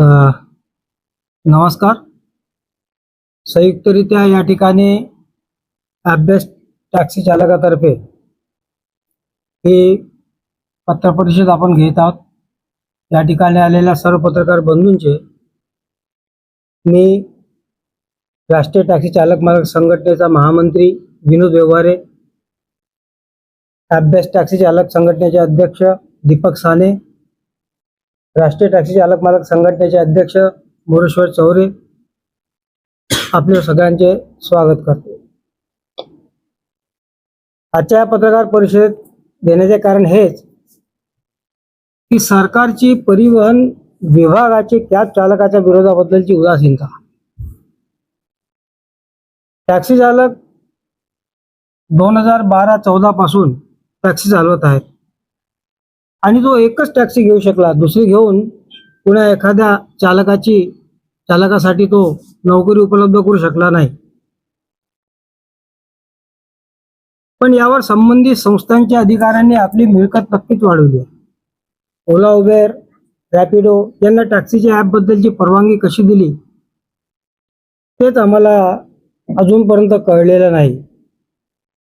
नमस्कार. संयुक्तरित्या या ठिकाणी अभ्यास टॅक्सी चालकातर्फे ही पत्रपरिषद आपण घेत आहोत. या ठिकाणी आलेल्या सर्व पत्रकार बंधूंचे मी राष्ट्रीय टॅक्सी चालक मालक संघटनेचा महामंत्री विनोद व्यवहारे अभ्यास टॅक्सी चालक संघटनेचे अध्यक्ष दीपक साने राष्ट्रीय टॅक्सी चालक मालक संघटनेचे अध्यक्ष मोरेश्वर चौरे आपले सगळ्यांचे स्वागत करतो. आजच्या या पत्रकार परिषदेत देण्याचे कारण हेच की सरकारची परिवहन विभागाची कॅब चालकाच्या विरोधाबद्दलची उदासीनता. टॅक्सी चालक दोन हजार बारा चौदा पासून टॅक्सी चालवत आहेत. आणि तो एकच टॅक्सी घेऊ शकला. दुसरी घेऊन पुन्हा एखाद्या चालकाची चालकासाठी तो नोकरी उपलब्ध करू शकला नाही. पण यावर संबंधित संस्थांच्या अधिकाऱ्यांनी आपली मिळकत नक्कीच वाढवली आहे. ओला उबेर रॅपिडो यांना टॅक्सीच्या ॲपबद्दलची परवानगी कशी दिली तेच आम्हाला अजूनपर्यंत कळलेलं नाही.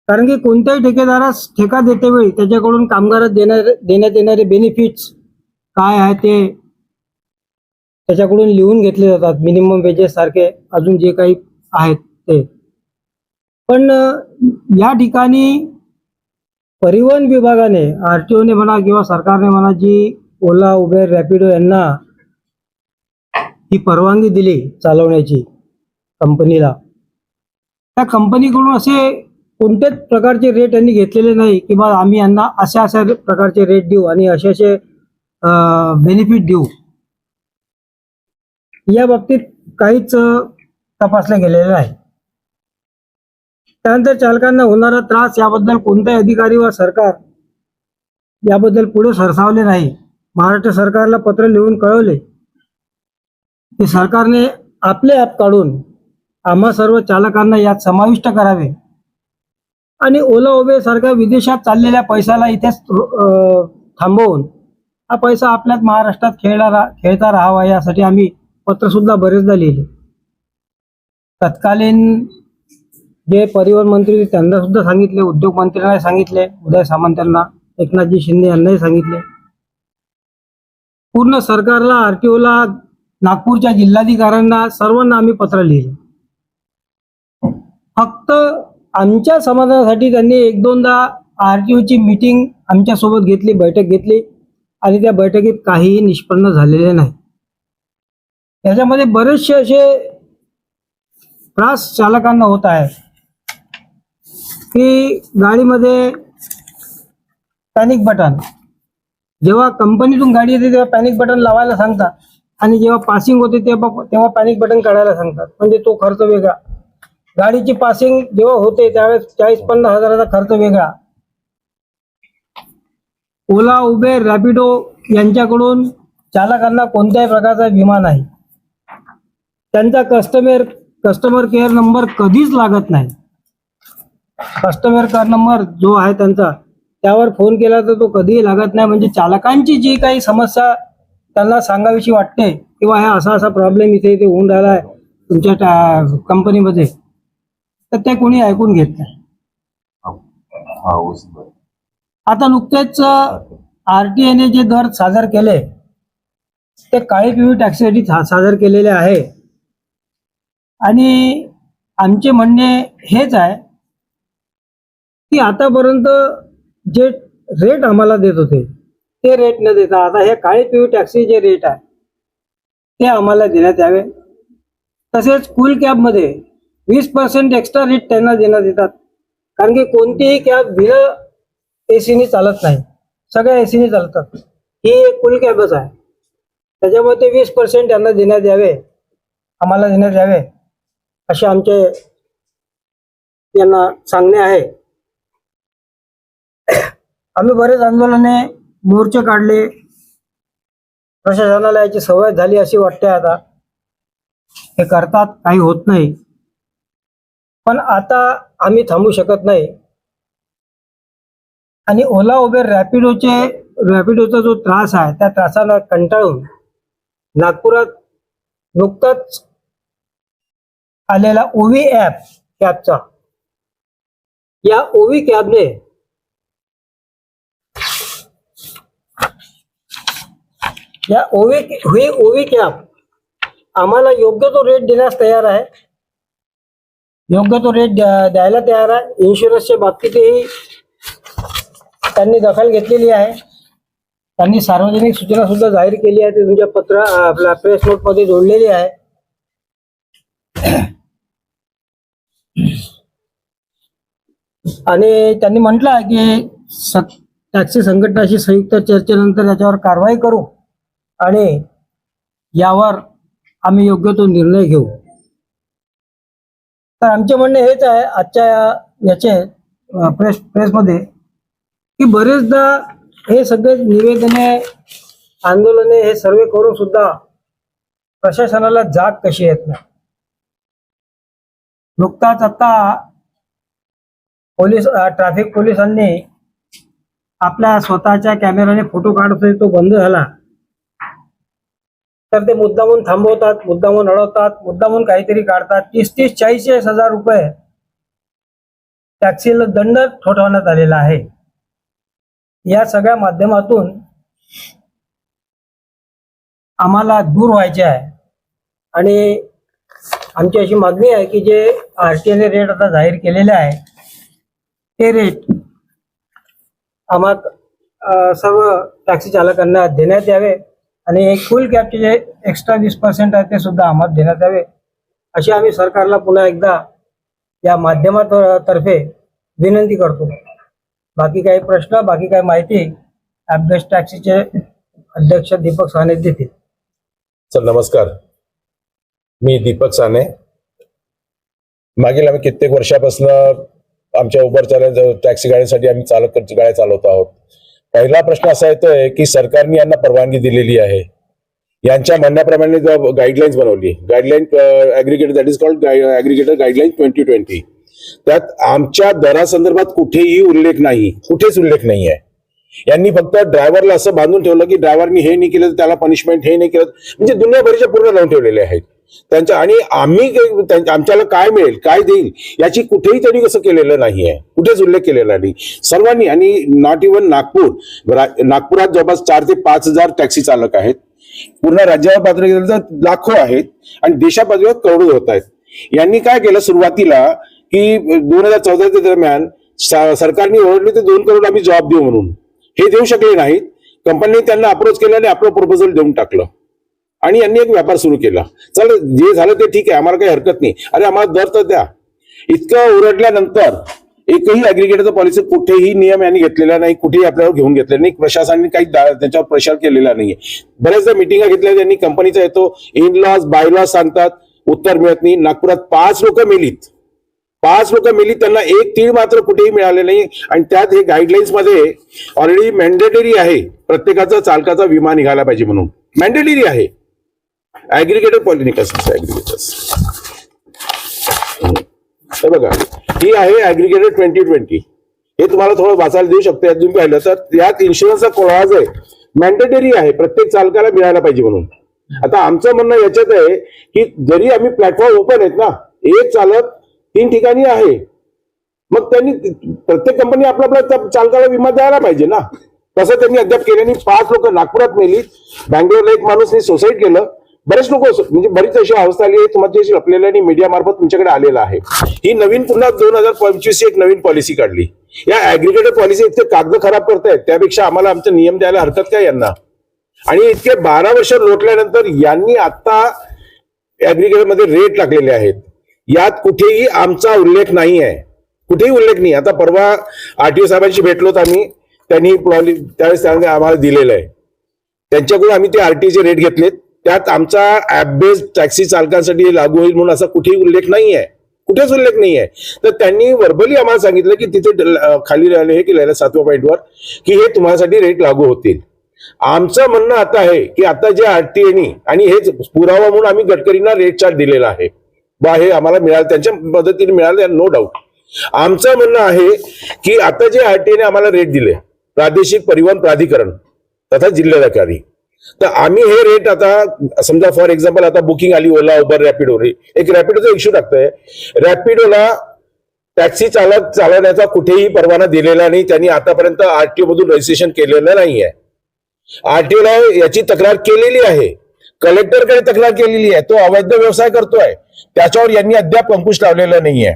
कारण की कोणत्याही ठेकेदारास ठेका देतेवेळी त्याच्याकडून कामगारात देणार देण्यात येणारे बेनिफिट्स काय आहे ते त्याच्याकडून लिहून घेतले जातात. मिनिमम वेजेस सारखे अजून जे काही आहेत ते. पण या ठिकाणी परिवहन विभागाने आर टी ओने म्हणा किंवा सरकारने म्हणा जी ओला उबेर रॅपिडो यांना ही परवानगी दिली चालवण्याची कंपनीला. त्या कंपनीकडून असे कोणत्याच प्रकारचे रेट यांनी घेतलेले नाही की बा आम्ही यांना अशा अशा प्रकारचे रेट देऊ आणि असे असे बेनिफिट देऊ. या बाबतीत काहीच तपासले गेलेले नाही. त्यानंतर चालकांना होणारा त्रास याबद्दल कोणताही अधिकारी व सरकार याबद्दल पुढे सरसावले नाही. महाराष्ट्र सरकारला पत्र लिहून कळवले. की सरकारने आपले ॲप काढून आम्हा सर्व चालकांना यात समाविष्ट करावे. आणि ओला उबे सारख्या विदेशात चाललेल्या पैशाला इथेच थांबवून हा पैसा आपल्याच महाराष्ट्रात खेळला रा खेळता राहावा यासाठी आम्ही पत्र सुद्धा बरेचदा लिहिले. तत्कालीन जे परिवहन मंत्री होते त्यांना सुद्धा सांगितले उद्योग मंत्र्यांना सांगितले उदय सामंत यांना एकनाथजी शिंदे यांनाही सांगितले. पूर्ण सरकारला आरटीओला नागपूरच्या जिल्हाधिकाऱ्यांना सर्वांना आम्ही पत्र लिहिले. फक्त आमच्या समाधानासाठी त्यांनी एक दोनदा आरटीओची मीटिंग आमच्यासोबत घेतली बैठक घेतली आणि त्या बैठकीत काहीही निष्पन्न झालेले नाही. त्याच्यामध्ये बरेचसे असे त्रास चालकांना होत आहे की गाडीमध्ये पॅनिक बटन जेव्हा कंपनीतून गाडी येते तेव्हा पॅनिक बटन लावायला सांगतात आणि जेव्हा पासिंग होते तेव्हा तेव्हा पॅनिक बटन काढायला सांगतात. म्हणजे तो खर्च वेगळा. गाडीची पासिंग जेव्हा होते त्यावेळेस चाळीस पन्नास हजाराचा खर्च वेगळा. ओला उबेर रॅपिडो यांच्याकडून चालकांना कोणत्याही प्रकारचा विमा नाही. त्यांचा कस्टमर कस्टमर केअर नंबर कधीच लागत नाही. कस्टमर केअर नंबर जो आहे त्यांचा त्यावर फोन केला तर तो कधीही लागत नाही. म्हणजे चालकांची जी काही समस्या त्यांना सांगावीशी वाटते किंवा हा असा असा प्रॉब्लेम इथे इथे होऊन राहिला आहे तुमच्या कंपनीमध्ये तर ते कोणी ऐकून घेत नाही. हा. आता नुकतेच आर टी आयने जे दर सादर केले ते काळी पिवळी टॅक्सीसाठी सादर केलेले आहे. आणि आमचे म्हणणे हेच आहे की आतापर्यंत जे रेट आम्हाला देत होते ते रेट न देता आता हे काळी पिवळी टॅक्सी जे रेट आहे ते आम्हाला देण्यात यावे. तसेच कूल कॅबमध्ये वीस पर्सेंट एक्स्ट्रा रेट त्यांना देण्यात येतात. कारण की कोणतीही कॅब विना एसीने चालत नाही. सगळ्या एसीने चालतात. ही एक फुल कॅबच आहे. त्याच्यामुळे ते वीस पर्सेंट त्यांना देण्यात यावे. आम्हाला देण्यात यावे. असे आमचे यांना सांगणे आहे. आम्ही बरेच आंदोलने मोर्चे काढले. प्रशासनाला याची सवय झाली अशी वाटते आता. हे करतात काही होत नाही. पण आता आम्ही थांबू शकत नाही. आणि ओला उबेर रॅपिडोचे रॅपिडोचा जो त्रास आहे त्या त्रासाला कंटाळून नागपुरात नुकताच आलेला ओवी ॲप कॅबचा. या ओवी कॅबने या ओवी ही ओवी कॅब आम्हाला योग्य तो रेट देण्यास तयार आहे. योग्य तो रेट द्या- द्यायला तयार आहे. इन्शुरन्सच्या बाबतीतही त्यांनी दखल घेतलेली आहे. त्यांनी सार्वजनिक सूचना सुद्धा जाहीर केली आहे. ती तुमच्या पत्र आपल्या प्रेस नोटमध्ये जोडलेली आहे. आणि त्यांनी म्हटलं आहे की स- टॅक्सी संघटनाशी संयुक्त चर्चेनंतर त्याच्यावर कारवाई करू आणि यावर आम्ही योग्य तो निर्णय घेऊ. तर आमचे म्हणणे हेच आहे आजच्या याचे प्रेस प्रेसमध्ये की बरेचदा हे सगळे निवेदने आंदोलने हे सर्वे करून सुद्धा प्रशासनाला जाग कशी येत नाही. नुकताच आता पोलीस ट्रॅफिक पोलिसांनी आपल्या स्वतःच्या कॅमेराने फोटो काढतोय तो बंद झाला. तर ते मुद्दामून थांबवतात मुद्दामून अडवतात मुद्दामून काहीतरी काढतात. तीस तीस चाळीस चाळीस हजार रुपये टॅक्सीला दंड ठोठावण्यात आलेला आहे. या सगळ्या माध्यमातून आम्हाला दूर व्हायचे आहे. आणि आमची अशी मागणी आहे की जे आर टी आयने रेट आता जाहीर केलेले आहे ते रेट आम्हाला सर्व टॅक्सी चालकांना देण्यात यावे. आणि फुल कॅबचे जे एक्स्ट्रा वीस पर्सेंट आहे ते सुद्धा आम्हाला देण्यात यावे. अशी आम्ही सरकारला पुन्हा एकदा या माध्यमातर्फे विनंती करतो. बाकी काही प्रश्न बाकी काही माहिती ॲपबेस्ट टॅक्सीचे अध्यक्ष दीपक साने देतील. सर नमस्कार. मी दीपक साने. मागील आम्ही कित्येक वर्षापासून आमच्या उबर चालक टॅक्सी गाड्यांसाठी आम्ही चालक गाड्या चालवत आहोत. पहिला प्रश्न असा येतोय की सरकारने यांना परवानगी दिलेली आहे. यांच्या म्हणण्याप्रमाणे गाईडलाईन्स बनवली. Guideline aggregator that is called aggregator guideline twenty twenty त्यात आमच्या दरासंदर्भात कुठेही उल्लेख नाही. कुठेच उल्लेख नाही आहे. यांनी फक्त ड्रायव्हरला असं बांधून ठेवलं की ड्रायव्हरनी हे नाही केलं तर त्याला पनिशमेंट हे नाही केलं. म्हणजे दुनियाभरीच्या पूर्ण लावून ठेवलेले आहेत. त्यांच्या आणि आम्ही आमच्याला काय मिळेल काय देईल याची कुठेही त्यांनी कसं केलेलं नाही आहे. कुठेच उल्लेख केलेला नाही. सर्वांनी आणि नॉट इव्हन नागपूर नागपुरात जवळपास चार ते पाच हजार टॅक्सी चालक आहेत. पूर्ण राज्यावर पातळीवर तर लाखो आहेत. आणि देशा पातळीवर करोडो होत आहेत. यांनी काय केलं सुरुवातीला की दोन हजार चौदाच्या दरम्यान सरकारने ओरडले तर दोन करोड आम्ही जॉब देऊ म्हणून. हे देऊ शकले नाहीत. कंपनीने त्यांना अप्रोच केला आणि आपलं प्रपोजल देऊन टाकलं. आणि यांनी एक व्यापार सुरू केला. चल जे झालं ते ठीक आहे आम्हाला काही हरकत नाही. अरे आम्हाला दर तर द्या. इतकं ओरडल्यानंतर एकही अग्रिगेटरचा पॉलिसी कुठेही नियम यांनी घेतलेला नाही कुठेही आपल्यावर घेऊन घेतलेला नाही प्रशासनाने काही त्याच्यावर प्रेशर केलेला नाहीये. बऱ्याचदा मिटिंगा घेतल्या त्यांनी कंपनीचा येतो इन लॉस बाय लॉस सांगतात उत्तर मिळत नाही. नागपुरात पाच लोक मेलीत. पाच लोक मेली त्यांना एक तीळ मात्र कुठेही मिळाले नाही. आणि त्यात हे गाईडलाईन्समध्ये ऑलरेडी मॅन्डेटरी आहे प्रत्येकाचा चालकाचा विमा निघाला पाहिजे म्हणून. मॅन्डेटरी आहे. ऍग्रिगेटर पॉलिटिकल्स ऍग्रिगेटर्स हे बघा ही आहे ऍग्रिगेटर ट्वेंटी ट्वेंटी हे तुम्हाला थोडं वाचायला देऊ शकतो. यात तुम्ही पाहिलं तर यात इन्शुरन्सचा क्लॉज आहे मॅन्डेटरी आहे प्रत्येक चालकाला मिळायला पाहिजे म्हणून. आता आमचं म्हणणं याच्यात आहे की जरी आम्ही प्लॅटफॉर्म ओपन आहेत ना एक चालक तीन ठिकाणी आहे. मग त्यांनी प्रत्येक कंपनी आपला आपला चालकाला विमा द्यायला पाहिजे ना. तसं त्यांनी अद्याप केल्याने पाच लोक नागपुरात मेली. बँगलोरला एक माणूसने सुसाईड केलं. बरेच लोक म्हणजे बरीच अशी अवस्था आली आहे. तुमच्याशी आपल्याला आणि मीडिया मार्फत तुमच्याकडे आलेला आहे. ही नवीन पुन्हा दोन हजार पंचवीस एक नवीन पॉलिसी काढली. या ऍग्रिगेटर पॉलिसी इतके कागद खराब करतायत त्यापेक्षा आम्हाला आमचा नियम द्यायला हरकत काय यांना? आणि इतके बारा वर्ष लोटल्यानंतर यांनी आता ऍग्रिगेटरमध्ये रेट टाकलेले आहेत. यात कुठेही आमचा उल्लेख नाही आहे. कुठेही उल्लेख नाही. आता परवा आरटीओ साहेबांशी भेटलोत आम्ही. त्यांनी त्यावेळेस त्यांनी आम्हाला दिलेलं आहे. त्यांच्याकडून आम्ही ते आरटीचे रेट घेतलेत. त्यात आमचा ऍप बेस्ड टॅक्सी चालकांसाठी लागू होईल म्हणून असा कुठेही उल्लेख नाही आहे कुठेच उल्लेख नाही आहे तर त्यांनी वर्बली आम्हाला सांगितलं की तिथे खाली राहिले हे केलेलं सातव्या पॉईंटवर की हे तुम्हासाठी रेट लागू होतील. आमचं म्हणणं आता आहे की आता जे आरटीएनी आणि हेच पुरावा म्हणून आम्ही गडकरींना रेट चार्ट दिलेला आहे. बा हे आम्हाला मिळालं त्यांच्या मदतीने मिळालं नो डाऊट आमचं म्हणणं आहे की आता जे आरटीएने आम्हाला रेट दिले प्रादेशिक परिवहन प्राधिकरण तथा जिल्हाधिकारी तर आम्ही हे रेट आता समजा फॉर एक्झाम्पल आता बुकिंग आली ओला उबर रॅपिडो एक रॅपिडोचा इश्यू टाकतोय रॅपिडोला टॅक्सी चालक चालवण्याचा कुठेही परवाना दिलेला नाही त्यांनी आतापर्यंत आरटीओ मधून रजिस्ट्रेशन केलेलं नाही आहे आरटीओला याची तक्रार केलेली आहे. कलेक्टरकडे तक्रार केलेली आहे. तो अवैध व्यवसाय करतोय. त्याच्यावर यांनी अद्याप अंकुश लावलेला नाहीये.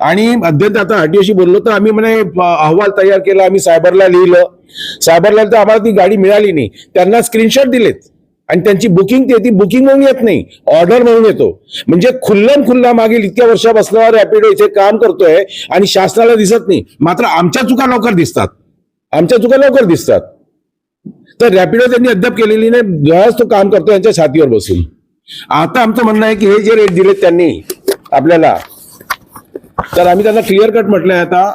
आणि अद्याप आता आरटीओशी बोललो तर आम्ही म्हणे अहवाल तयार केला आम्ही सायबरला लिहिलं. सायबरला तर आम्हाला ती गाडी मिळाली नाही. त्यांना स्क्रीनशॉट दिलेत. आणि त्यांची बुकिंग ते ती बुकिंग म्हणून येत नाही. ऑर्डर म्हणून येतो. म्हणजे खुल्लम खुल्ला मागील इतक्या वर्षापासून रॅपिडो इथे काम करतोय आणि शासनाला दिसत नाही. मात्र आमच्या चुका लवकर दिसतात. आमच्या चुका लवकर दिसतात. तर रॅपिडो त्यांनी अद्याप केलेली नाही. जवळच तो काम करतो यांच्या छातीवर बसून. आता आमचं म्हणणं आहे की हे जे रेट दिलेत त्यांनी आपल्याला तर आम्ही त्यांना क्लिअर कट म्हटलंय आता.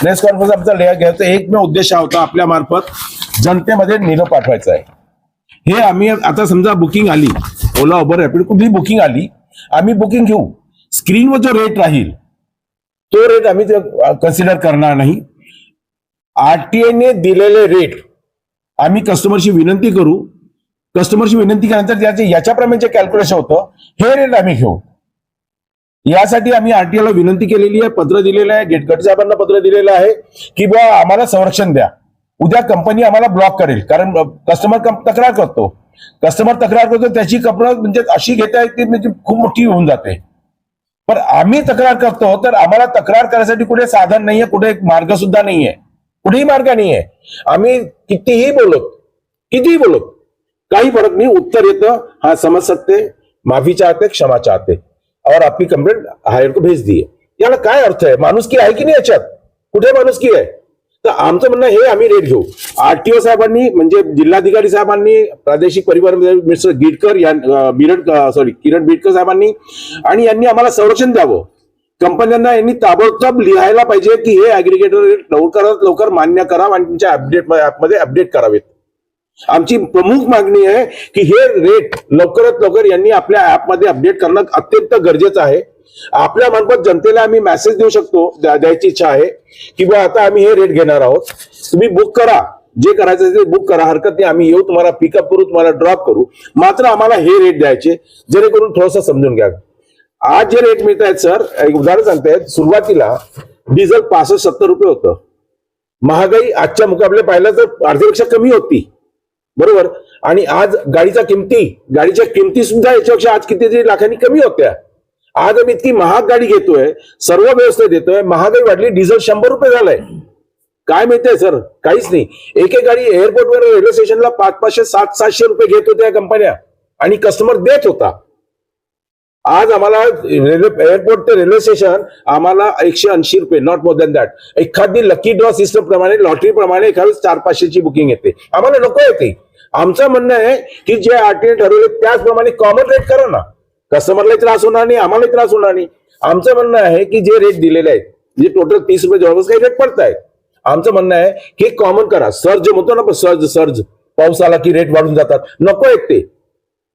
प्रेस कॉन्फरन्स आमचा लेहा घ्यायचा. एकमेव उद्देश हा होता आपल्या मार्फत जनतेमध्ये निरोप पाठवायचा आहे. हे आम्ही आता समजा बुकिंग आली ओला उबर रॅपिड कुठली बुकिंग आली आम्ही बुकिंग घेऊ. स्क्रीनवर जो रेट राहील तो रेट आम्ही कन्सिडर करणार नाही. आरटीआयने दिलेले रेट आम्ही कस्टमरशी विनंती करू. कस्टमरशी विनंती केल्यानंतर त्याचे याच्याप्रमाणे जे कॅल्क्युलेशन होतं हे रेट आम्ही घेऊ. यासाठी आम्ही आरटीआयला विनंती केलेली आहे पत्र दिलेलं आहे गेटकट साहेबांना पत्र दिलेलं आहे की बा आम्हाला संरक्षण द्या. उद्या कंपनी आम्हाला ब्लॉक करेल कारण कस्टमर तक्रार करतो. कस्टमर तक्रार करतो त्याची कपडा म्हणजे अशी घेता येते म्हणजे खूप मोठी होऊन जाते. पण आम्ही तक्रार करतो तर आम्हाला तक्रार करण्यासाठी कुठे साधन नाहीये कुठे एक मार्ग सुद्धा नाहीये. कुठेही मार्ग नाहीये. आम्ही कितीही बोलत कितीही बोलत काही फरक नाही उत्तर येतं हा समज सकते माफी चाहते क्षमा चाहते. और आपली कंप्लेंट हायर को भेज दिए। याला काय अर्थ आहे? माणुसकी आहे की नाही याच्यात? कुठे माणुसकी आहे? तर आमचं म्हणणं हे आम्ही रेट घेऊ. आरटीओ साहेबांनी म्हणजे जिल्हाधिकारी साहेबांनी प्रादेशिक परिवहन मिस्टर गिडकर या बिरड सॉरी किरण बिडकर साहेबांनी आणि यांनी आम्हाला संरक्षण द्यावं. कंपन्यांना यांनी ताबडतोब लिहायला पाहिजे की हे अग्रिगेटर रेट लवकरात लवकर मान्य करावं आणि तुमच्या अपडेट ॲपमध्ये अपडेट करावेत. आमची प्रमुख मागणी आहे की हे रेट लवकरात लवकर यांनी आपल्या ऍपमध्ये अपडेट करणं अत्यंत गरजेचं आहे. आपल्या मार्फत जनतेला आम्ही मेसेज देऊ शकतो द्या- द्यायची इच्छा आहे की बा आता आम्ही हे रेट घेणार आहोत. तुम्ही बुक करा. जे करायचं ते बुक करा. हरकत नाही. आम्ही येऊ तुम्हाला पिकअप करू तुम्हाला ड्रॉप करू. मात्र आम्हाला हे रेट द्यायचे जेणेकरून थोडंसं समजून घ्या. आज जे रेट मिळत आहेत सर एक उदाहरण सांगतायत. सुरुवातीला डिझेल पासष्ट सत्तर रुपये होतं. महागाई आजच्या मुकाबले पाहिलं तर अर्ध्यापेक्षा कमी होती. बरोबर? आणि आज गाडीच्या किमती गाडीच्या किमती सुद्धा याच्यापेक्षा आज कितीतरी लाखांनी कमी होत्या. आज आम्ही इतकी महाग गाडी घेतोय सर्व व्यवस्था देतोय महागाई वाढली डिझेल शंभर रुपये झालंय. काय मिळतंय सर? काहीच नाही. एक एक गाडी एअरपोर्टवर रेल्वे स्टेशनला पाच पाचशे सात सातशे रुपये घेत होत्या कंपन्या आणि कस्टमर देत होता. आज आम्हाला रेल्वे एअरपोर्ट ते रेल्वे स्टेशन आम्हाला एकशे ऐंशी रुपये नॉट मोर दॅन दॅट एखादी लकी ड्रॉ सिस्टम प्रमाणे लॉटरी प्रमाणे एखादी चार पाचशेची बुकिंग येते. आम्हाला नको येते आमचं म्हणणं आहे की जे आरटीने ठरवले त्याचप्रमाणे कॉमन रेट करा ना. कस्टमरलाही त्रास होणार नाही आम्हालाही त्रास होणार नाही. आमचं म्हणणं आहे की जे रेट दिलेले आहेत जे टोटल तीस रुपये जवळपास काही रेट पडत आमचं म्हणणं आहे की कॉमन करा. सर्ज म्हणतो ना सर्ज सर्ज पाऊस आला की रेट वाढून जातात. नको आहेत ते.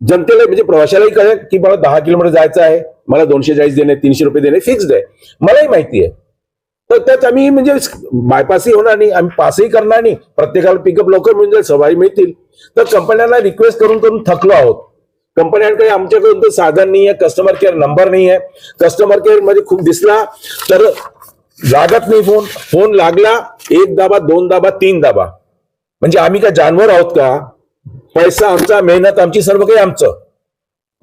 जनतेला म्हणजे प्रवाशालाही कळेल की मला दहा किलोमीटर जायचं आहे मला दोनशे चाळीस देणे तीनशे रुपये देणे फिक्स्ड आहे. मलाही माहिती आहे. तर त्यात आम्ही म्हणजे बायपासही होणार नाही आम्ही पासही करणार नाही. प्रत्येकाला पिकअप लवकर मिळून जाईल सवारी मिळतील. तर कंपन्यांना रिक्वेस्ट करून करून थकलो आहोत. कंपन्यांकडे आमच्याकडून तर साधन नाही आहे कस्टमर केअर नंबर नाही आहे कस्टमर केअरमध्ये खूप दिसला तर लागत नाही फोन फोन लागला एक दाबा दोन दाबा तीन दाबा. म्हणजे आम्ही का जानवर आहोत का? पैसा आमचा मेहनत आमची सर्व काही आमचं.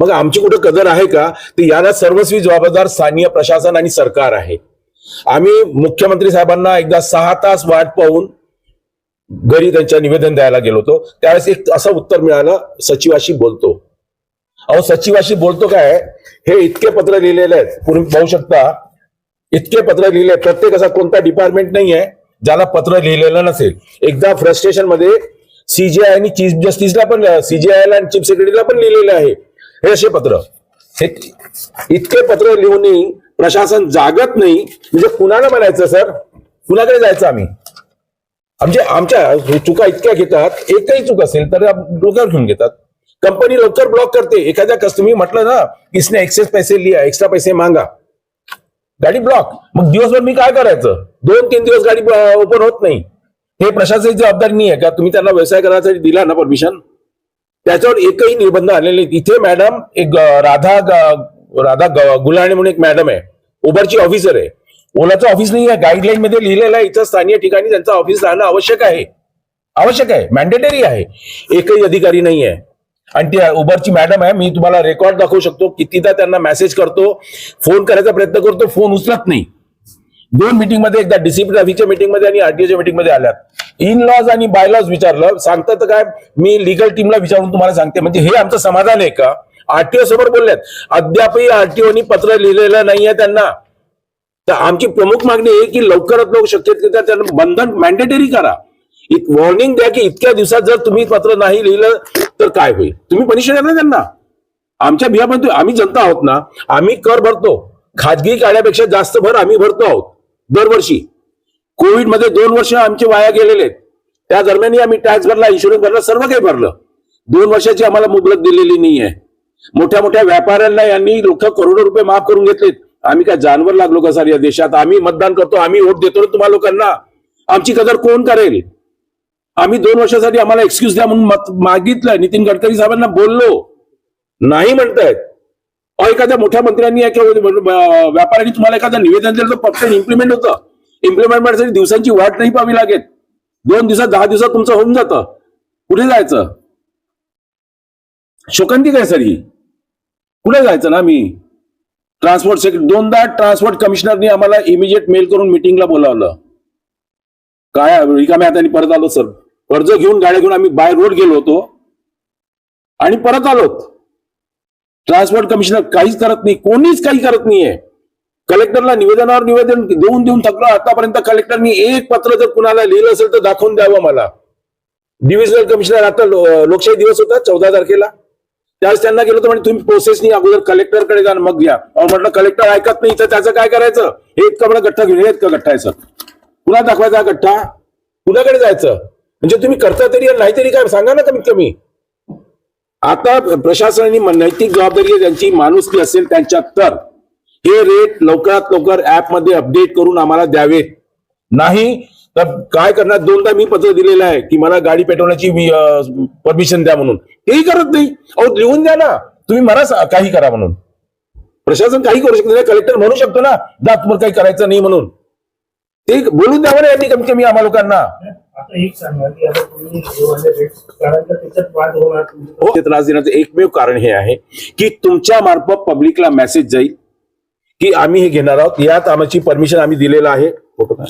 मग आमची कुठं कदर आहे का? तर याला सर्वस्वी जबाबदार स्थानीय प्रशासन आणि सरकार आहे. आम्ही मुख्यमंत्री साहेबांना एकदा सहा तास वाट पाहून घरी त्यांच्या निवेदन द्यायला गेलो होतो. त्यावेळेस एक असं उत्तर मिळालं सचिवाशी बोलतो. अहो सचिवाशी बोलतो काय? हे इतके पत्र लिहिलेले आहेत. तुम्ही पाहू शकता? इतके पत्र लिहिले प्रत्येक असा कोणता डिपार्टमेंट नाही आहे ज्याला पत्र लिहिलेलं नसेल. एकदा फ्रस्ट्रेशनमध्ये सीजीआय आणि चीफ जस्टिसला पण सीजीआयला आणि चीफ सेक्रेटरीला पण लिहिलेले आहे. हे असे पत्र. हे इतके पत्र लिहूनही प्रशासन जागत नाही. म्हणजे कुणाला म्हणायचं सर? कुणाकडे जायचं आम्ही? म्हणजे आमच्या चुका इतक्या घेतात एकही चूक असेल तर डोक्यावर घेऊन घेतात. कंपनी लवकर ब्लॉक करते. एखाद्या कस्टमी म्हटलं ना इसने एक्सेस पैसे लिया एक्स्ट्रा पैसे मांगा. गाडी ब्लॉक. मग दिवसभर मी काय करायचं? दोन तीन दिवस गाडी ओपन होत नाही. हे प्रशासनाची जबाबदारी नाही आहे का? तुम्ही त्यांना व्यवसाय करण्यासाठी दिला ना परमिशन त्याच्यावर एकही निर्बंध आलेले नाही इथे मॅडम एक राधा ग- राधा ग- गुलाणे म्हणून एक मॅडम आहे. उबरची ऑफिसर आहे. ओलाचं ऑफिस नाही आहे गाईडलाईन मध्ये लिहिलेलं आहे. इथं स्थानीय ठिकाणी त्यांचं ऑफिस राहणं आवश्यक आहे. आवश्यक आहे. मॅन्डेटरी आहे. एकही अधिकारी नाही आहे आणि ती उबरची मॅडम आहे. मी तुम्हाला रेकॉर्ड दाखवू शकतो. कितीदा त्यांना मेसेज करतो. फोन करायचा प्रयत्न करतो. फोन उचलत नाही. दोन मीटिंगमध्ये एकदा डिसिप्लिन ऑफिसच्या मीटिंगमध्ये आणि आरटीओच्या मीटिंगमध्ये आल्यात. इन लॉज आणि बाय लॉज विचारलं सांगतात तर काय मी लिगल टीमला विचारून तुम्हाला सांगते. म्हणजे हे आमचं समाधान आहे का? आरटीओ समोर बोलल्यात अद्यापही आरटीओनी पत्र लिहिलेलं नाहीये त्यांना. तर आमची प्रमुख मागणी आहे की लवकरात लवकर शक्य त्यांना बंधन मॅन्डेटरी करा. वॉर्निंग द्या की इतक्या दिवसात जर तुम्ही पत्र नाही लिहिलं तर काय होईल? तुम्ही पनिशमेंट द्या ना त्यांना. आमच्या बिहामध्ये आम्ही जनता आहोत ना आम्ही कर भरतो. खाजगी गाड्यापेक्षा जास्त भर आम्ही भरतो आहोत. दरवर्षी. कोविडमध्ये दोन वर्ष आमचे वाया गेलेले. आहेत त्या दरम्यानही आम्ही टॅक्स भरला इन्शुरन्स भरला सर्व काही भरलं. दोन वर्षाची आम्हाला मुबलक दिलेली नाही आहे मोठ्या मोठ्या व्यापाऱ्यांना यांनी लोक करोडो रुपये माफ करून घेतलेत. आम्ही काय जानवर लागलो का सर या देशात? आम्ही मतदान करतो आम्ही वोट देतो तुम्हा लोकांना. आमची कदर कोण करेल? आम्ही दोन वर्षासाठी आम्हाला एक्सक्यूज द्या म्हणून मत मागितलं नितीन गडकरी साहेबांना बोललो. नाही म्हणतायत. एखाद्या मोठ्या मंत्र्यांनी किंवा व्यापाऱ्यांनी तुम्हाला एखादं निवेदन दिलं तर पक्ष इम्प्लिमेंट होतं. इम्प्लिमेंट करण्यासाठी दिवसांची वाट नाही पाहावी लागेल. दोन दिवसात दहा दिवसात तुमचं होऊन जातं. कुठे जायचं? शोकांती काय सर ही? कुठे जायचं ना मी ट्रान्सपोर्ट सेक्रेटरी दोनदा ट्रान्सपोर्ट कमिशनरनी आम्हाला इमिजिएट मेल करून मिटिंगला बोलावलं. काय रिकाम्या हाताने परत आलो सर. कर्ज घेऊन गाड्या घेऊन आम्ही बाय रोड गेलो होतो. आणि परत आलोत. ट्रान्सपोर्ट कमिशनर काहीच करत नाही कोणीच काही करत नाहीये. कलेक्टरला निवेदनावर निवेदन देऊन देऊन थकलो आतापर्यंत कलेक्टरनी एक पत्र जर कुणाला लिहिलं असेल तर दाखवून द्यावं मला. डिव्हिजनल कमिशनर आता लोकशाही दिवस होता चौदा तारखेला. त्यावेळेस त्यांना गेलो तर म्हणजे तुम्ही प्रोसेसनी अगोदर कलेक्टरकडे जा मग घ्या म्हटलं कलेक्टर ऐकत नाही तर त्याचं काय करायचं? हे इतका बडा गठ्ठा घेऊन हे इतका गठ्ठा कुणा दाखवायचा गठ्ठा? कुणाकडे जायचं? म्हणजे तुम्ही करता तरी नाहीतरी नाही तरी काय सांगा ना कमीत कमी. आता प्रशासनाने नैतिक जबाबदारी आहे त्यांची माणुसकी असेल त्यांच्यात तर हे रेट लवकरात लवकर ऍपमध्ये अपडेट करून आम्हाला द्यावे. नाही तर काय करणार? दोनदा मी पत्र दिलेलं आहे की मला गाडी पेटवण्याची परमिशन द्या म्हणून. तेही करत नाही. अहो लिहून द्या ना. तुम्ही मला काही करा म्हणून. प्रशासन काही करू शकत नाही. कलेक्टर म्हणू शकतो ना जा तुम्हाला काही करायचं नाही म्हणून. ते बोलून द्यावं ना यांनी कमीत कमी आम्हा लोकांना. आता एक सांगा की आता तुम्ही हे वाले रेट कारण का त्याच्यात वाद होणार तुमचं? हो, ते त्रास देण्याचं एकमेव कारण हे आहे की तुमच्या मार्फत पब्लिकला मेसेज जाईल की आम्ही हे घेणार आहोत. यात आमची परमिशन आम्ही दिलेलं आहे. फोटो?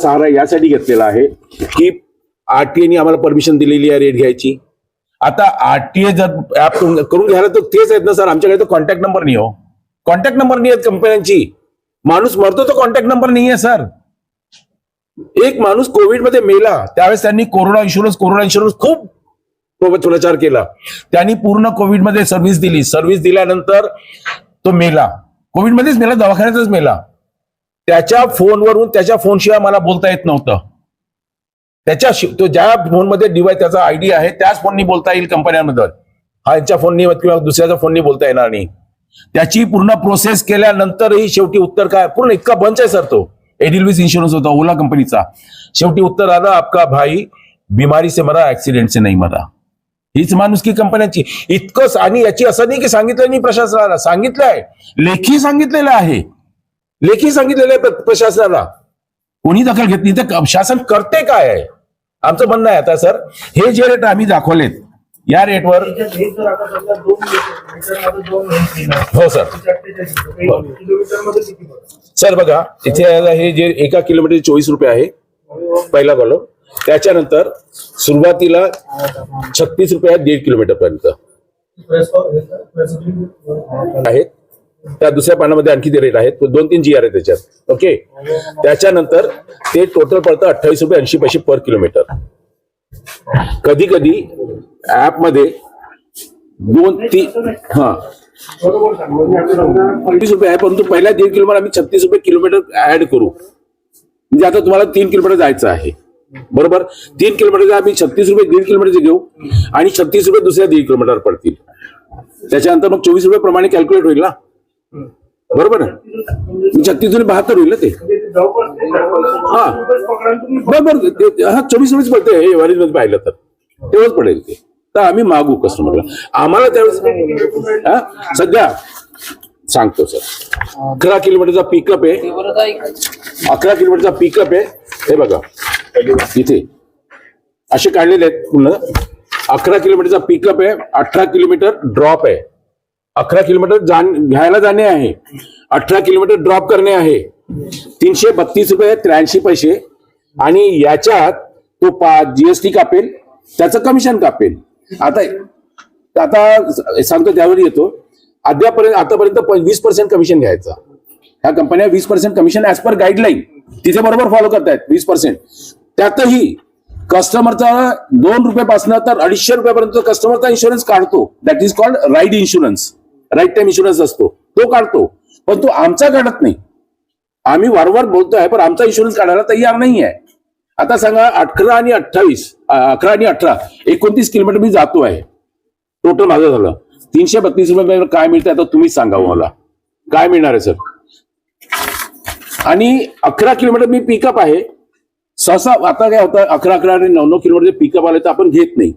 सहारा यासाठी घेतलेला आहे की आरटीएने आम्हाला परमिशन दिलेली आहे रेट घ्यायची. आता आरटीए जर ऍप करून घ्यायला तर तेच आहेत ना सर. आमच्याकडे तर कॉन्टॅक्ट नंबर नाही हो. कॉन्टॅक्ट नंबर नाही आहेत कंपन्यांची माणूस मरतो तो कॉन्टॅक्ट नंबर नाही आहे सर एक माणूस कोविडमध्ये मेला त्यावेळेस त्यांनी कोरोना इन्शुरन्स कोरोना इन्शुरन्स खूप प्रचार केला. त्यांनी पूर्ण कोविडमध्ये सर्व्हिस दिली. सर्व्हिस दिल्यानंतर तो मेला. कोविडमध्येच मेला दवाखान्यातच मेला. त्याच्या फोनवरून त्याच्या फोनशिवाय मला बोलता येत नव्हतं. त्याच्या तो ज्या फोनमध्ये डिवाइस त्याचा आयडी आहे त्याच फोननी बोलता येईल कंपन्यांमध्ये हा यांच्या फोननी किंवा दुसऱ्याच्या फोननी बोलता येणार नाही. त्याची पूर्ण प्रोसेस केल्यानंतरही शेवटी उत्तर काय? पूर्ण इतका बंच आहे सर तो. एडिलविस इन्शुरन्स होता ओला कंपनीचा. शेवटी उत्तर आलं आपका भाई बिमारी से मरा ऍक्सिडेंट से नाही मरा. हीच माणुसकी कंपन्यांची. इतकंच आणि याची असं नाही की सांगितलं नाही प्रशासनाला. सांगितलं आहे लेखी सांगितलेलं आहे. लेखी सांगितलेलं आहे प्रशासनाला. कोणी दखल घेतली तर शासन करते काय आहे? आमचं म्हणणं आहे आता सर. हे जे रेट आम्ही दाखवलेत या रेटवर हे सर? सर बघा इथे हे जे एका किलोमीटर चोवीस रुपये आहे पहिला कॉलम त्याच्यानंतर सुरुवातीला छत्तीस रुपये आहेत दीड किलोमीटर पर्यंत आहेत. त्या दुसऱ्या पानामध्ये आणखी ते रेट आहेत. दोन तीन जी आर आहे त्याच्यात. ओके त्याच्यानंतर ते टोटल पडतं अठ्ठावीस रुपये ऐंशी पैसे पर किलोमीटर कधी कधी ऍपमध्ये दोन तीन हा. पंचवीस रुपये आहे परंतु पहिल्या दीड किलोमीटर आम्ही छत्तीस रुपये किलोमीटर ऍड करू. म्हणजे आता तुम्हाला तीन किलोमीटर जायचं आहे. बरोबर? तीन किलोमीटर आम्ही छत्तीस रुपये दीड किलोमीटरचे घेऊ आणि छत्तीस रुपये दुसऱ्या दीड किलोमीटर पडतील. त्याच्यानंतर मग चोवीस रुपये प्रमाणे कॅल्क्युलेट होईल ना? बरोबर ना? छत्तीस बहात्तर होईल ना ते? हा. बरोबर ते- हा चोवीस चोवीस पडते. हे मध्ये पाहिलं तर. तेवढंच पडेल ते. तर आम्ही मागू कस्टमरला आम्हाला त्यावेळेस हा? सध्या सांगतो सर. अकरा किलोमीटरचा पिकअप आहे. अकरा किलोमीटरचा पिकअप आहे. हे बघा. इथे. असे काढलेले आहेत पुन्हा अकरा किलोमीटरचा पिकअप आहे. अठरा किलोमीटर ड्रॉप आहे. अकरा किलोमीटर जाण घ्यायला जाणे आहे. अठरा किलोमीटर ड्रॉप करणे आहे. तीनशे बत्तीस रुपये त्र्याऐंशी पैसे. आणि याच्यात तो पा जीएसटी कापेल त्याचं कमिशन कापेल. आता आता सांगतो त्यावर येतो. अद्यापर्यंत आतापर्यंत वीस पर्सेंट कमिशन घ्यायचा. ह्या कंपन्या वीस percent commission as per guideline तिथे बरोबर फॉलो करतायत वीस पर्सेंट त्यातही कस्टमरचा दोन रुपयापासून तर अडीचशे रुपयापर्यंत कस्टमरचा इन्शुरन्स काढतो. That is called ride insurance right time insurance असतो. तो काढतो. पण तो आमचा काढत नाही. आम्ही वारंवार बोलतो आहे पण आमचा इन्शुरन्स काढायला तयार नाही आहे आता सांगा अठरा आणि अठ्ठावीस अकरा आणि अठरा एकोणतीस किलोमीटर मी जातो आहे. टोटल माझं झालं. तीनशे बत्तीस रुपये काय मिळतं आता तुम्हीच सांगा मला. काय मिळणार आहे सर आणि अकरा किलोमीटर मी पिकअप आहे. सहसा आता काय होतं अकरा अकरा आणि नऊ नऊ किलोमीटर पिकअप आले तर आपण घेत नाही.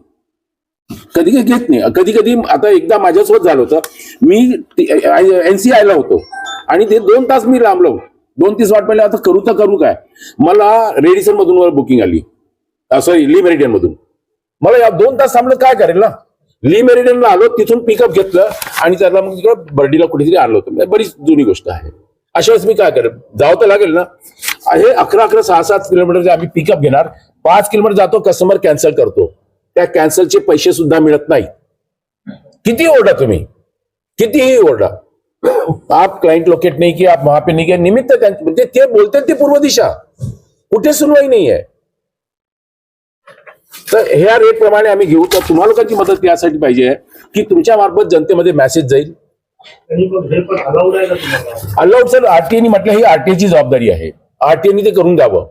कधी कधी घेत नाही. कधी कधी आता एकदा माझ्यासोबत झालं होतं. मी एनसीआयला होतो. आणि ते दोन तास मी लांबलो. दोन तीस वाट पहिले आता करू तर करू काय? मला रेडिसन मधून बुकिंग आली. सॉरी ली मेरिडियन मधून मला या दोन तास थांबलं काय करेल ना? ली मेरिडियनला आलो तिथून पिकअप घेतलं आणि त्याला मग तिकडं बर्डीला कुठेतरी आणलं होतं. म्हणजे बरीच जुनी गोष्ट आहे. अशा वेळेस मी काय करेल? जावं तर लागेल ना? हे अकरा अकरा सहा सात किलोमीटरचे आम्ही पिकअप घेणार पाच किलोमीटर जातो कस्टमर कॅन्सल करतो. त्या कॅन्सलचे पैसे सुद्धा मिळत नाही. किती ओरडा तुम्ही? कितीही ओरडा. आप क्लाइंट लोकेट नाही की आप वहां पे नाही निमित्त त्यांचे म्हणजे ते बोलतात ते पूर्व दिशा. कुठे सुनवाई नाही आहे तर ह्या रेट प्रमाणे आम्ही घेऊ. तर तुम्हा लोकांची मदत यासाठी पाहिजे की तुमच्या मार्फत जनतेमध्ये मेसेज जाईल. अलाउड सर आरटीएनी म्हटलं ही आरटीएची जबाबदारी आहे. आरटीएनी ते करून द्यावं.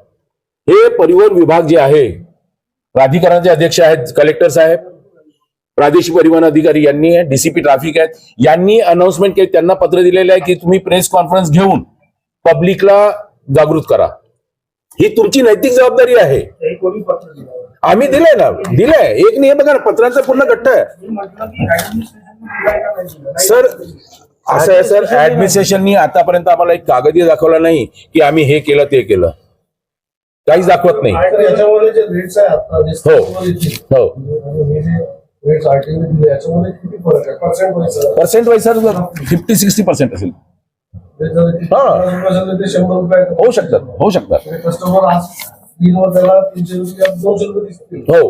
हे परिवहन विभाग जे आहे प्राधिकरणाचे अध्यक्ष आहेत कलेक्टर साहेब प्रादेशिक परिवहन अधिकारी यांनी डीसीपी ट्रॅफिक आहेत. यांनी अनाउन्समेंट केली त्यांना पत्र दिलेलं आहे की तुम्ही प्रेस कॉन्फरन्स घेऊन पब्लिकला जागृत करा. ही तुमची नैतिक जबाबदारी आहे. आम्ही दिलंय ना दिलंय. एक नाही बघा ना, पत्रांचा पूर्ण गट्ट आहे. सर असं आहे सर ऍडमिनिस्ट्रेशननी आतापर्यंत आम्हाला एक कागदी दाखवला नाही की आम्ही हे केलं ते केलं. काहीच दाखवत नाही. हो. हो. आणि हे जे रेट्स आरटीने दिले याच्यामध्ये किती फरक आहे percent wise percent wise sir fifty sixty percent असेल हा. ते शंभर रुपये आहेत. होऊ शकतात होऊ शकतात म्हणजे कस्टमर आज स्क्रीनवर त्याला तीनशे रुपये दोनशे रुपये। दिसतील हो।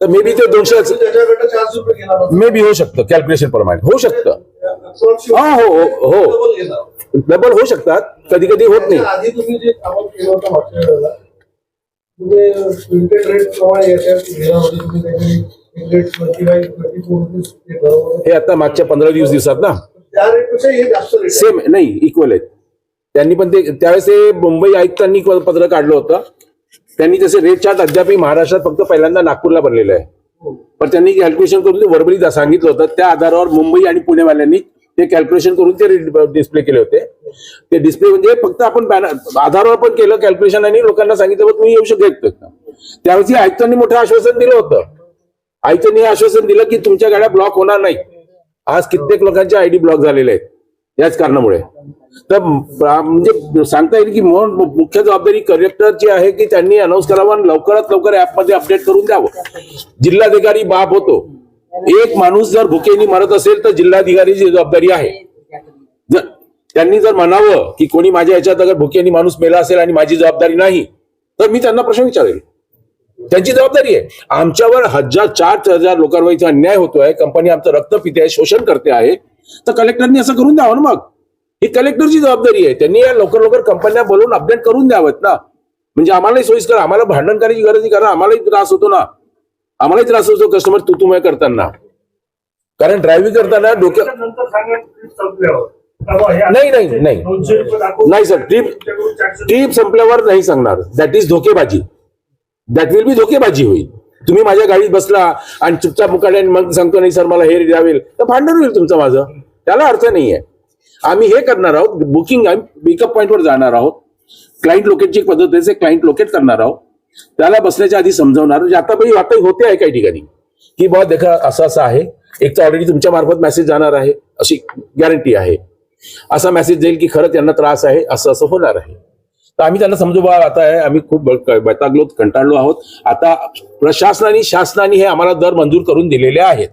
तर मे बी ते दोनशे त्याच्याकडे चारशे रुपये घेणार होता. मे बी होऊ शकतं कॅल्क्युलेशन प्रमाणे होऊ शकतं दोनशे हा हो हो हो। डबल घेणार. डबल होऊ शकतात कधी कधी होत नाही। हे आता मागच्या पंधरा वीस दिवसात ना? हे. सेम नाही इक्वल आहेत. त्यांनी पण ते त्यावेळेस ते मुंबई आयुक्तांनी पत्र काढलं होतं. त्यांनी तसे रेट चार्ट अद्यापही महाराष्ट्रात फक्त पहिल्यांदा नागपूरला बनलेलं आहे. पण त्यांनी कॅल्क्युलेशन करून ते वर्बली सांगितलं होतं. त्या आधारावर मुंबई आणि पुणेवाल्यांनी ते कॅल्क्युलेशन करून ते डिस्प्ले केले होते. ते डिस्प्ले म्हणजे फक्त आपण बॅनर आधारावर पण केलं कॅल्क्युलेशन आणि लोकांना सांगितलं तुम्ही येऊ शकत त्यावेळी आयुक्तांनी मोठं आश्वासन दिलं होतं. आयुक्तांनी आश्वासन दिलं की तुमच्या गाड्या ब्लॉक होणार नाही. आज कित्येक लोकांचे आयडी ब्लॉक झालेले आहेत. याच कारणामुळे. तर म्हणजे सांगता येईल की म्हणून मुख्य जबाबदारी कलेक्टरची आहे की त्यांनी अनाऊन्स करावं आणि लवकरात लवकर ऍपमध्ये अपडेट करून द्यावं. जिल्हाधिकारी बाप होतो. एक माणूस जर भुकेनी मरत असेल तर जिल्हाधिकारीची जबाबदारी आहे. जर त्यांनी जर म्हणावं की कोणी माझ्या याच्यात अगर भुकेनी माणूस मेला असेल आणि माझी जबाबदारी नाही तर मी त्यांना प्रश्न विचारेल. त्यांची जबाबदारी आहे. आमच्यावर हजार चार हजार लोकांवर इथे अन्याय होतोय. कंपनी आमचं रक्त पिते आहे शोषण करते आहे. तर कलेक्टरनी असं करून द्यावं ना मग? ही कलेक्टरची जबाबदारी आहे. त्यांनी या लवकर लवकर कंपन्या बोलवून अपडेट करून द्यावेत ना? म्हणजे आम्हालाही सोयीस्कर आम्हाला भांडण करायची गरज नाही कारण आम्हालाही त्रास होतो ना? आम्हालाही त्रास होतो कस्टमर तू तुम्ही करताना. कारण ड्रायव्हिंग करताना डोक्या ट्रिप नाही, नाही, नाही. तुमच्याकडून चारशे ट्रीप संपल्यावर नाही सांगणार. दॅट इज धोकेबाजी. दॅट विल बी धोकेबाजी होईल. तुम्ही माझ्या गाडीत बसला आणि चुपचाप मुकाडे आणि मग सांगतो नाही सर मला हे द्यावेल तर भांडण होईल तुमचं माझं. त्याला अर्थ नाही आहे आम्ही हे करणार आहोत. बुकिंग पिकअप पॉईंटवर जाणार आहोत. क्लाइंट लोकेटची पद्धत आहे क्लायंट लोकेट करणार आहोत. त्याला बसण्याच्या आधी समजावणार. म्हणजे आता पण आता होते आहे काही ठिकाणी. की बाबा देखा असं असं आहे. एक तर ऑलरेडी तुमच्या मार्फत मेसेज जाणार आहे. अशी गॅरंटी आहे. असा मेसेज जाईल की खरं त्यांना त्रास आहे. असं असं होणार आहे. तर आम्ही त्यांना समजू बा आता आहे आम्ही खूप ब- वैतागलो कंटाळलो आहोत. आता प्रशासनाने शासनाने हे आम्हाला दर मंजूर करून दिलेले आहेत.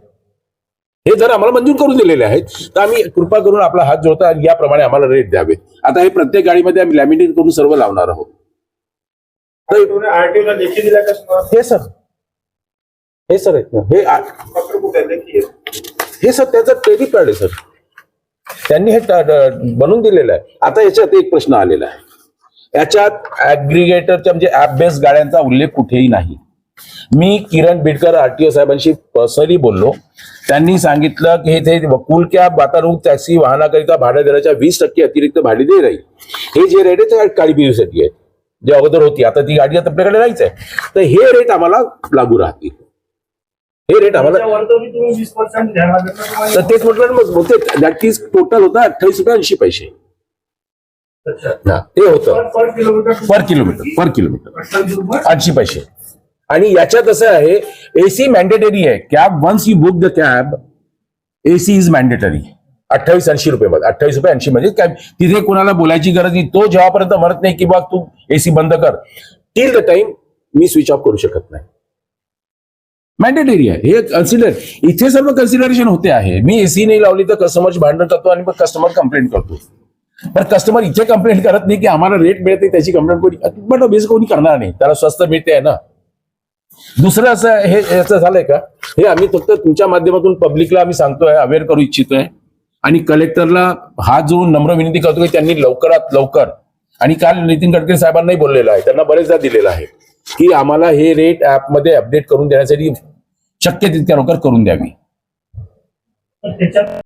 हे दर आम्हाला मंजूर करून दिलेले आहेत. तर आम्ही कृपा करून आपला हात जोडता आणि याप्रमाणे आम्हाला रेट द्यावे आता हे प्रत्येक गाडीमध्ये आम्ही लॅमिनेट करून सर्व लावणार आहोत? हे सर. हे सर आहेत ना. हे. हे सर त्याचं क्रेडिट कार्ड आहे सर. त्यांनी हे बनवून दिलेलं आहे. आता याच्यात एक प्रश्न आलेला आहे. याच्यात ऍग्रिगेटरच्या म्हणजे ऍप बेस्ड गाड्यांचा उल्लेख कुठेही नाही. मी किरण बिडकर आरटीओ साहेबांशी पर्सनली बोललो. त्यांनी सांगितलं की हे ते कुल कॅब वातानुक टॅक्सी वाहनाकरिता भाडे दराच्या वीस टक्के अतिरिक्त भाडे दे राहील हे जे रेट आहे ते काळी पिढीसाठी आहेत. जे अगोदर होती आता ती गाडी आता आपल्याकडे नाहीच आहे. तर हे रेट आम्हाला लागू राहतील. हे रेट आम्हाला? तर तेच म्हटलं मग दॅट इज टोटल होतं अठ्ठावीस रुपये ऐंशी पैसे. अच्छा. हा, ते होतं. पर किलोमीटर पर किलोमीटर ऐंशी पैसे. आणि याच्यात असं आहे एसी मॅन्डेटरी आहे. Cab once you book the cab AC is mandatory अठ्ठावीस ऐंशी रुपये मध्ये अठ्ठावीस रुपये ऐंशी म्हणजे काय? तिथे कोणाला बोलायची गरज नाही. तो जेव्हापर्यंत म्हणत नाही की बा तू एसी बंद कर टिल द टाइम मी स्विच ऑफ करू शकत नाही. मॅन्डेटरी आहे. हे कन्सिडर इथे सर्व कन्सिडरेशन होते आहे. मी एसी नाही लावली तर कस्टमरची भांडण करतो आणि मग कस्टमर कंप्लेंट करतो. पण कस्टमर इथे कंप्लेंट करत नाही की आम्हाला रेट मिळते त्याची कंप्लेंट कोणी बट बेस कोणी करणार नाही. त्याला स्वस्त मिळते आहे ना. दुसरं असं हे याचं झालंय का? हे आम्ही फक्त तुमच्या माध्यमातून पब्लिकला आम्ही सांगतोय अवेअर करू इच्छितोय. आणि कलेक्टरला हात जोडून नम्र विनंती करतो की त्यांनी लवकरात लवकर आणि काल नितीन गडकरी साहेबांनाही बोललेलं आहे त्यांना बरेचदा दिलेलं आहे की आम्हाला हे रेट ऍपमध्ये अपडेट करून देण्यासाठी शक्य तितक्या लवकर करून द्यावी.